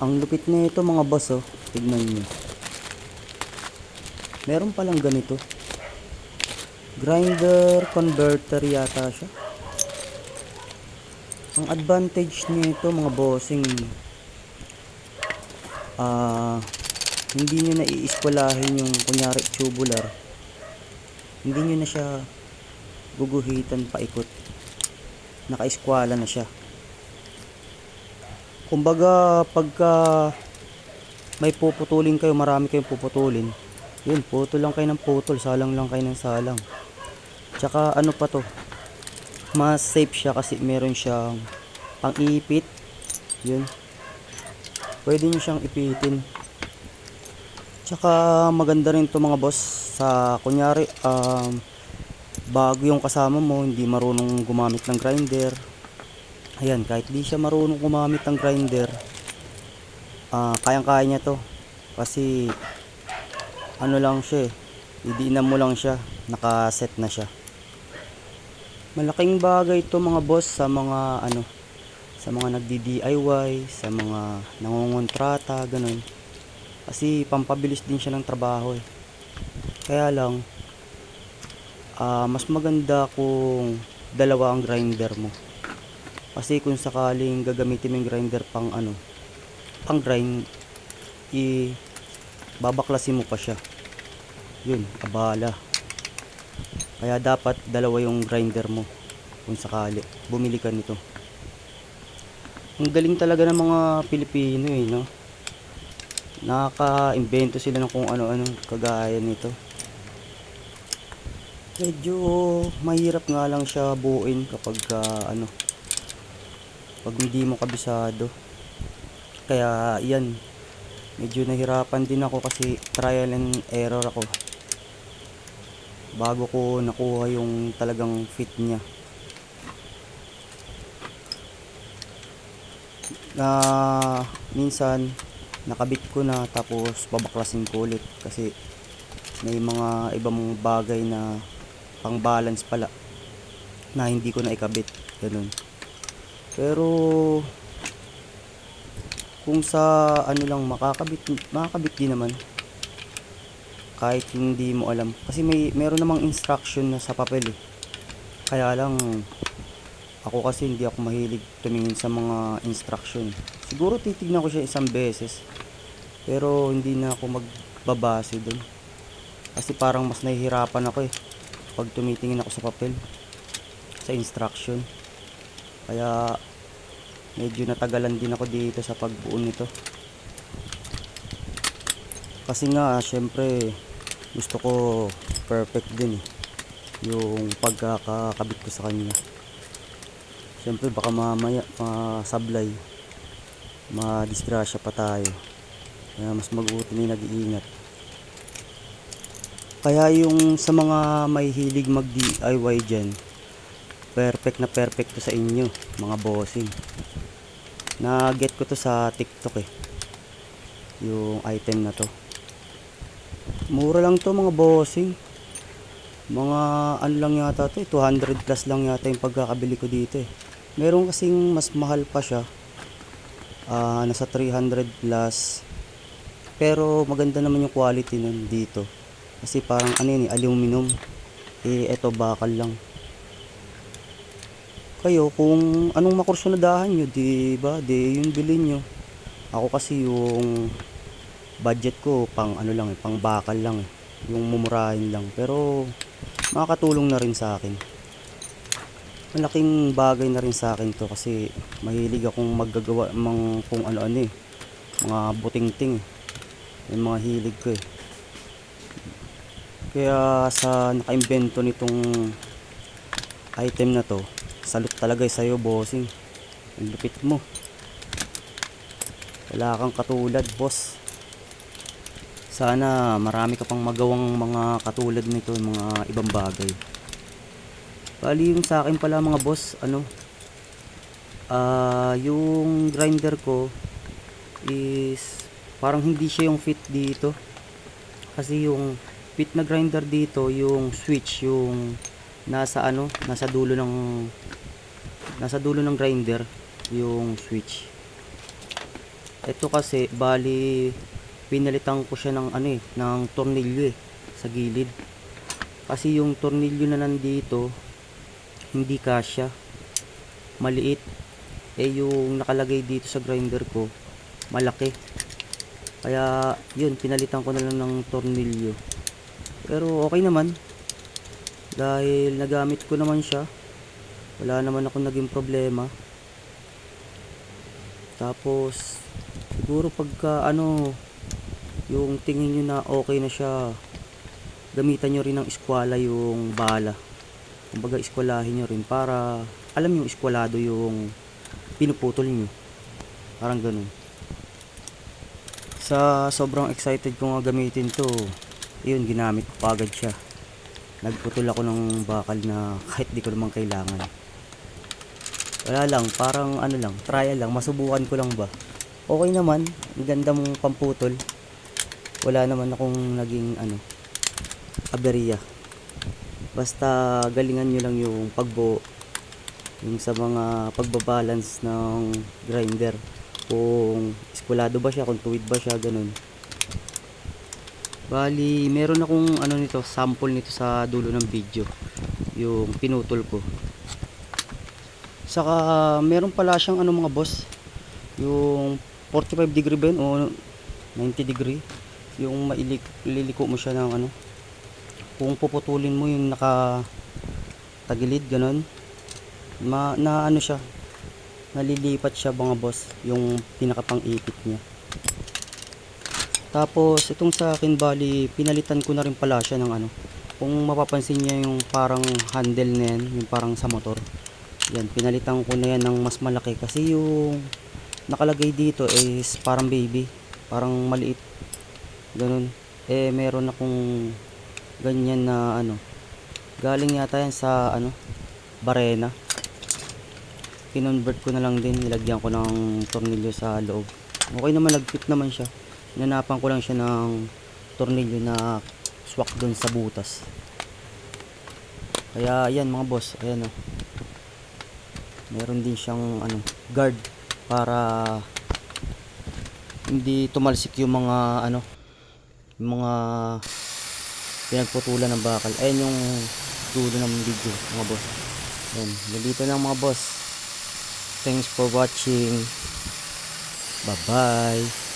Ang lupit nito mga boss oh. Tignan nyo. Meron palang ganito. Grinder converter yata siya. Ang advantage nito mga bossing ah hindi nyo na iiskwalahin yung kunyari tubular. Hindi nyo na siya guguhitan paikot. Nakaiskwala na siya. Kumbaga pagka may puputulin kayo, marami kayong puputulin. Yun, putol lang kayo ng putol, salang lang kayo ng salang. Tsaka ano pa to, mas safe siya kasi meron siyang pang-ipit. Yun. Pwede nyo siyang ipitin. Tsaka maganda rin to mga boss sa kunyari um, bago yung kasama mo hindi marunong gumamit ng grinder. Ayan, kahit di siya marunong gumamit ng grinder, ah kayang-kaya niya to. Kasi ano lang siya eh, idiinan mo lang siya, nakaset na siya. Malaking bagay to mga boss sa mga ano, sa mga nagdi-DIY, sa mga nangungontrata, ganun. Kasi pampabilis din siya ng trabaho eh. Kaya lang, ah mas maganda kung dalawa ang grinder mo. Kasi kung sakaling gagamitin mo yung grinder pang ano, pang grind, i babaklasin mo pa siya. Yun, abala. Kaya dapat dalawa yung grinder mo kung sakali bumili ka nito. Ang galing talaga ng mga Pilipino eh, no? Nakaka-invento sila ng kung ano-ano kagaya nito. Medyo mahirap nga lang siya buuin kapag ah, ano pag hindi mo kabisado. Kaya yan, medyo nahirapan din ako kasi trial and error ako. Bago ko nakuha yung talagang fit niya. Na minsan nakabit ko na tapos babaklasin ko ulit kasi may mga ibang bagay na pang balance pala na hindi ko na ikabit ganun pero kung sa ano lang makakabit makakabit din naman. Kahit hindi mo alam. Kasi may meron namang instruction na sa papel eh. Kaya lang ako kasi hindi ako mahilig tumingin sa mga instruction. Siguro titignan ko siya isang beses. Pero hindi na ako magbabase doon kasi parang mas nahihirapan ako eh pag tumitingin ako sa papel sa instruction kaya medyo natagalan din ako dito sa pagbuo nito. Kasi nga syempre gusto ko perfect din eh. Yung pagkakakabit ko sa kanya. Syempre baka mamaya masablay. Madisgrasya pa tayo. Kaya mas mabuti na nag-iingat. Kaya yung sa mga may hilig mag DIY dyan perfect na perfect to sa inyo mga bossing. Na get ko to sa tiktok eh yung item na to. Mura lang to mga bossing. Mga ano lang yata to eh, 200 plus lang yata yung pagkakabili ko dito eh. Meron kasing mas mahal pa siya. Ah, nasa 300 plus. Pero maganda naman yung quality nun dito. Kasi parang ano yun eh, aluminum. Eh eto bakal lang kayo kung anong makursunadahan nyo di ba di yun bilhin nyo. Ako kasi yung budget ko pang ano lang eh, pang bakal lang eh. yung mumurahin lang. Pero makakatulong na rin sa akin. Malaking bagay na rin sa akin to kasi mahilig akong maggagawa ng kung ano-ano eh. Mga buting-ting eh. Yung mga hilig ko eh. Kaya sa nakaimbento nitong item na to salute talaga sa'yo bossing. Ang lupit mo. Wala kang katulad boss. Sana marami ka pang magawang mga katulad nito mga ibang bagay. Bali yung sa akin pala mga boss ano? Ah yung grinder ko is parang hindi siya yung fit dito. Kasi yung fit na grinder dito yung switch yung nasa ano nasa dulo ng nasa dulo ng grinder yung switch Ito kasi, bali, pinalitan ko siya ng ano eh, ng tornilyo eh, sa gilid. Kasi yung tornilyo na nandito, hindi kasya. Maliit. Eh yung nakalagay dito sa grinder ko, malaki. Kaya, yun, pinalitan ko na lang ng tornilyo. Pero okay naman. Dahil nagamit ko naman siya. Wala naman ako naging problema. Tapos, siguro pagka ano, yung tingin nyo na okay na siya, gamitan nyo rin ng eskwala yung bala. Kumbaga, eskwalahin nyo rin para alam yung eskwalado yung pinuputol nyo. Parang ganun. Sa sobrang excited ko nga gamitin to, yun, ginamit ko pa agad siya. Nagputol ako ng bakal na kahit di ko naman kailangan. Wala lang, parang ano lang, trial lang, masubukan ko lang ba. Okay naman, ang ganda mong pamputol. Wala naman akong naging ano, aberya. Basta galingan nyo lang yung pagbuo, yung sa mga pagbabalance ng grinder. Kung eskulado ba siya, kung tuwid ba siya, ganun. Bali, meron akong ano nito, sample nito sa dulo ng video. Yung pinutol ko. Saka meron pala siyang ano mga boss, yung 45 degree ba yun o 90 degree. Yung mailik liliko mo siya ng ano. Kung puputulin mo yung naka tagilid ganun. Ma, na ano siya, nalilipat siya mga boss, yung pinakapang ipit niya. Tapos itong sa akin bali pinalitan ko na rin pala siya ng ano. Kung mapapansin niyo yung parang handle na yan, yung parang sa motor. Yan, pinalitan ko na yan ng mas malaki kasi yung nakalagay dito is parang baby, parang maliit. Ganun. Eh meron akong ganyan na ano. Galing yata yan sa ano, Barena. Kinonvert ko na lang din, nilagyan ko ng tornilyo sa loob. Okay naman, nagfit naman siya. Nanapan ko lang siya ng tornilyo na swak doon sa butas. Kaya ayan mga boss, ayan oh. Meron din siyang ano, guard para hindi tumalsik yung mga ano, yung mga pinagputulan ng bakal. Ayan yung dulo ng video mga boss. Ayan, nandito lang mga boss. Thanks for watching. Bye-bye.